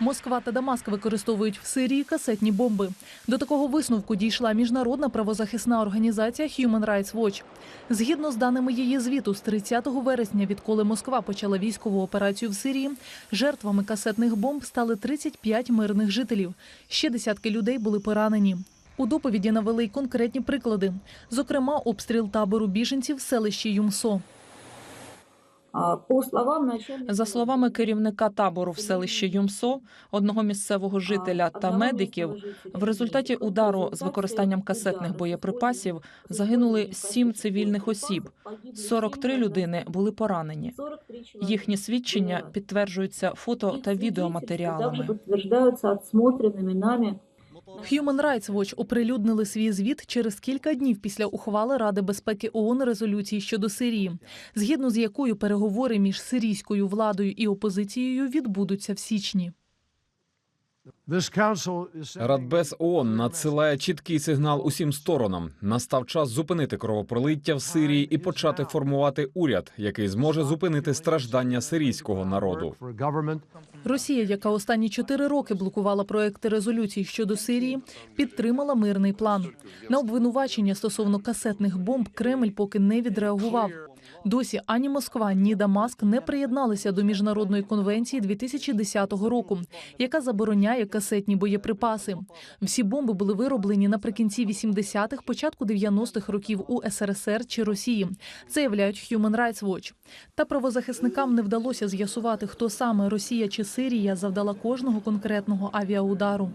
Москва та Дамаск використовують в Сирії касетні бомби. До такого висновку дійшла міжнародна правозахисна організація Human Rights Watch. Згідно з даними її звіту, з 30 вересня, відколи Москва почала військову операцію в Сирії, жертвами касетних бомб стали 35 мирних жителів. Ще десятки людей були поранені. У доповіді навели й конкретні приклади, зокрема, обстріл табору біженців в селищі Юмсо. За словами керівника табору в селищі Юмсо, одного місцевого жителя та медиків, в результаті удару з використанням касетних боєприпасів загинули сім цивільних осіб. 43 людини були поранені. Їхні свідчення підтверджуються фото та відеоматеріалами. Human Rights Watch оприлюднили свій звіт через кілька днів після ухвали Ради безпеки ООН резолюції щодо Сирії, згідно з якою переговори між сирійською владою і опозицією відбудуться в січні. Радбез ООН надсилає чіткий сигнал усім сторонам. Настав час зупинити кровопролиття в Сирії і почати формувати уряд, який зможе зупинити страждання сирійського народу. Росія, яка останні чотири роки блокувала проекти резолюцій щодо Сирії, підтримала мирний план. На обвинувачення стосовно касетних бомб Кремль поки не відреагував. Досі ані Москва, ні Дамаск не приєдналися до міжнародної конвенції 2010 року, яка забороняє касетні боєприпаси. Всі бомби були вироблені наприкінці 80-х, початку 90-х років у СРСР чи Росії. Заявляють Human Rights Watch. Та правозахисникам не вдалося з'ясувати, хто саме Росія чи Сирія завдала кожного конкретного авіаудару.